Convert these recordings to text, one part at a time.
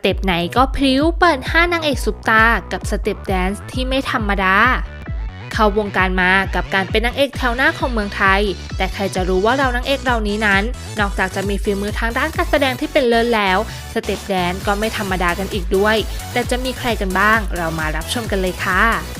เต็ปไหนก็พริ้วเปิดห้านางเอกซุปตา กับสเต็ปแดนซ์ที่ไม่ธรรมดา เข้าวงการมากับการเป็นนางเอกแถวหน้าของเมืองไทย แต่ใครจะรู้ว่าเรานางเอกเรานี้นั้น นอกจากจะมีฝีมือทางด้านการแสดงที่เป็นเลิศแล้ว สเต็ปแดนซ์ก็ไม่ธรรมดากันอีกด้วย แต่จะมีใครกันบ้าง เรามารับชมกันเลยค่ะ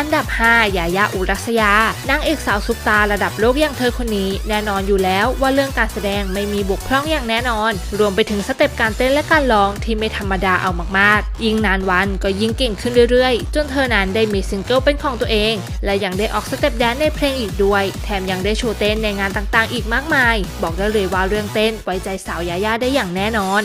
อันดับ 5 ยายาอุรัสยานางเอกสาวซุปตาระดับโลกอย่างเธอคนนี้ แน่นอนอยู่แล้วว่าเรื่องการแสดงไม่มีบกพร่องอย่างแน่นอน รวมไปถึงสเต็ปการเต้นและการร้องที่ไม่ธรรมดาเอามากๆ ยิ่งนานวันก็ยิ่งเก่งขึ้นเรื่อยๆ จนเธอนั้นได้มีซิงเกิลเป็นของตัวเอง และยังได้ออกสเต็ปแดนในเพลงอีกด้วย แถมยังได้โชว์เต้นในงานต่างๆ อีกมากมาย บอกได้เลยว่าเรื่องเต้นไว้ใจสาวยายาได้อย่างแน่นอน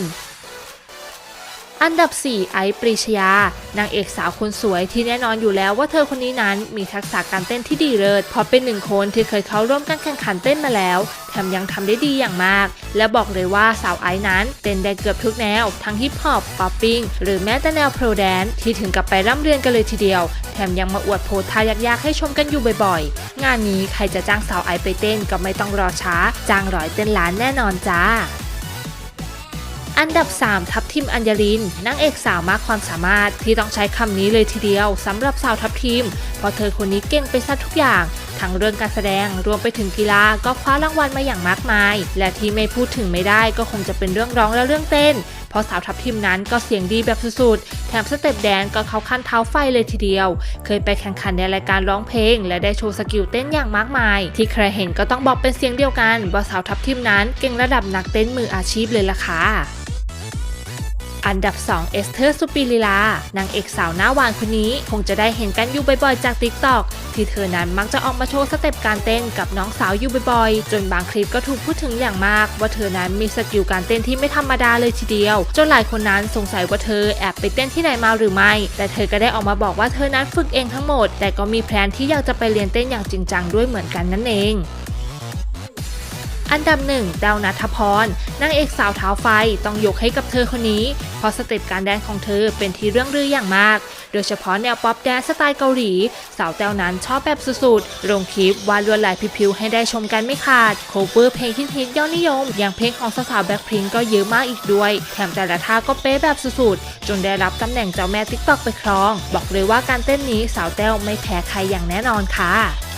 อันดับ 4 ไอซ์ปรีชยา นางเอกสาวคนสวยที่แน่นอนอยู่แล้วว่าเธอคนนี้นั้นมีทักษะการเต้นที่ดีเลิศเพราะเป็นหนึ่งคนที่เคยเข้าร่วมการแข่งขันเต้นมาแล้วแถมยังทำได้ดีอย่างมาก และบอกเลยว่าสาวไอซ์นั้นเต้นได้เกือบทุกแนว ทั้งฮิปฮอปป๊อปปิ้งหรือแม้แต่แนวโปรแดนที่ถึงกับไปร่ำเรียนกันเลยทีเดียว แถมยังมาอวดโพสท่ายากๆให้ชมกันอยู่บ่อยๆ งานนี้ใครจะจ้างสาวไอซ์ไปเต้นก็ไม่ต้องรอช้า จ้างร้อยเต้นล้านแน่นอนจ้า อันดับ 3 ทัพทิมอัญญลินนางเอกสาวมากความสามารถที่ต้องใช้คำนี้เลยทีเดียวสำหรับสาวทัพทิมเพราะเธอคนนี้เก่งไปซะทุกอย่างทั้งเรื่องการแสดงรวมไปถึงกีฬาก็คว้ารางวัลมาอย่างมากมาย และที่ไม่พูดถึงไม่ได้ก็คงจะเป็นเรื่องร้องและเรื่องเต้น เพราะสาวทัพทิมนั้นก็เสียงดีแบบสุดๆ แถมสเต็ปแดนก็เข้าขั้นเท้าไฟเลยทีเดียว เคยไปแข่งขันในรายการร้องเพลง และได้โชว์สกิลเต้นอย่างมากมาย ที่ใครเห็นก็ต้องบอกเป็นเสียงเดียวกันว่าสาวทัพทิมนั้นเก่งระดับนักเต้นมืออาชีพเลยล่ะค่ะ อันดับ 2 เอสเธอร์สุปิลีลานางเอกสาวหน้าหวานคนนี้ คงจะได้เห็นกันอยู่บ่อยๆจาก t ิ k t o k ที่เธอนั้นมักจะออกมาโชว์สเต็ปการเต้นกับน้องสาวอยู่บ่อยๆ จนบางคลิปก็ถูกพูดถึงอย่างมาก ว่าเธอนั้นมีสกิลการเต้นที่ไม่ธรรมดาเลยทีเดียว จนหลายคนนั้นสงสัยว่าเธอแอบไปเต้นที่ไหนมาหรือไม่ แต่เธอก็ได้ออกมาบอกว่าเธอนั้นฝึกเองทั้งหมด แต่ก็มีแพลนที่อยากจะไปเรียนเต้นอย่างจริงจังด้วยเหมือนกันนั่นเอง อันดับหนึ่งดาวนัทพรนางเอกสาวเท้าไฟต้องยกให้กับเธอคนนี้ เพราะสเต็ปการแดนของเธอเป็นที่เรื่องลืออย่างมาก โดยเฉพาะแนวป๊อปแดนสไตล์เกาหลี สาวแต้วนั้นชอบแบบสุดๆลงคลิปวาดลวดลายพิวๆให้ได้ชมกันไม่ขาดโคเวอร์เพลงฮิตๆยอดนิยม อย่างเพลงของสาวแบ็คพิงก็เยอะมากอีกด้วย แถมแต่ละท่าก็เป๊ะแบบสุดๆจนได้รับตำแหน่งเจ้าแม่ติ๊กต็อกไปครอง บอกเลยว่าการเต้นนี้สาวแต้วไม่แพ้ใครอย่างแน่นอนค่ะ